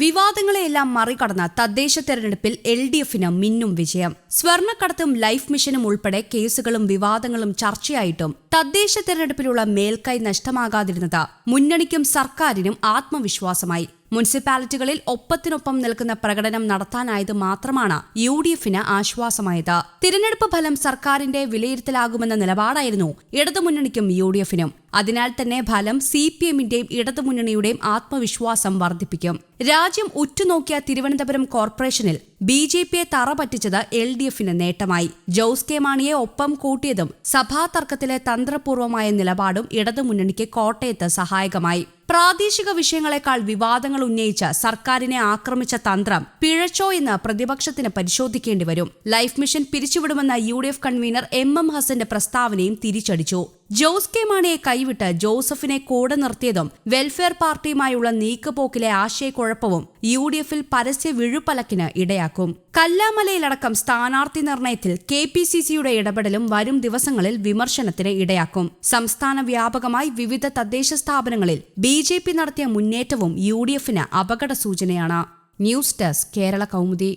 വിവാദങ്ങളെയെല്ലാം മറികടന്ന തദ്ദേശ തെരഞ്ഞെടുപ്പിൽ L D എഫിന് മിന്നും വിജയം. സ്വർണക്കടത്തും ലൈഫ് മിഷനും ഉൾപ്പെടെ കേസുകളും വിവാദങ്ങളും ചർച്ചയായിട്ടും തദ്ദേശ തെരഞ്ഞെടുപ്പിലുള്ള മേൽക്കൈ നഷ്ടമാകാതിരുന്നത് മുന്നണിക്കും സർക്കാരിനും ആത്മവിശ്വാസമായി. മുനിസിപ്പാലിറ്റികളിൽ ഒപ്പത്തിനൊപ്പം നിൽക്കുന്ന പ്രകടനം നടത്താനായത് മാത്രമാണ് യു ഡി എഫിന് ആശ്വാസമായത്. തിരഞ്ഞെടുപ്പ് ഫലം സർക്കാരിന്റെ വിലയിരുത്തലാകുമെന്ന നിലപാടായിരുന്നു ഇടതുമുന്നണിക്കും യു ഡി എഫിനും അതിനാൽ തന്നെ ഫലം സി പി എമ്മിന്റെയും ഇടതുമുന്നണിയുടെയും ആത്മവിശ്വാസം വർദ്ധിപ്പിക്കും. രാജ്യം ഉറ്റുനോക്കിയ തിരുവനന്തപുരം കോർപ്പറേഷനിൽ ബി ജെ പിയെ തറ പറ്റിച്ചത് എൽ ഡി എഫിന് നേട്ടമായി. ജോസ് കെ മാണിയെ ഒപ്പം കൂട്ടിയതും സഭാ തർക്കത്തിലെ തന്ത്രപൂർവമായ നിലപാടും ഇടതുമുന്നണിക്ക് കോട്ടയത്ത് സഹായകമായി. പ്രാദേശിക വിഷയങ്ങളെക്കാൾ വിവാദങ്ങൾ ഉന്നയിച്ച് സർക്കാരിനെ ആക്രമിച്ച തന്ത്രം പിഴച്ചോ എന്ന് പ്രതിപക്ഷത്തിന് പരിശോധിക്കേണ്ടി വരും. ലൈഫ് മിഷൻ പിരിച്ചുവിടുമെന്ന യു കൺവീനർ എം എം ഹസന്റെ പ്രസ്താവനയും തിരിച്ചടിച്ചു. ജോസ് കെ മാണിയെ കൈവിട്ട് ജോസഫിനെ കൂടെ നിർത്തിയതും വെൽഫെയർ പാർട്ടിയുമായുള്ള നീക്കുപോക്കിലെ ആശയക്കുഴപ്പവും യു ഡി എഫിൽ പരസ്യ വിഴുപ്പലക്കിന് ഇടയാക്കും. കല്ലാമലയിലടക്കം സ്ഥാനാർത്ഥി നിർണയത്തിൽ കെ പി സി സിയുടെ ഇടപെടലും വരും ദിവസങ്ങളിൽ വിമർശനത്തിന് ഇടയാക്കും. സംസ്ഥാന വ്യാപകമായി വിവിധ തദ്ദേശ സ്ഥാപനങ്ങളിൽ ബി ജെ പി നടത്തിയ മുന്നേറ്റവും യു ഡി എഫിന് അപകട സൂചനയാണ്. News desk Kerala Kaumudi.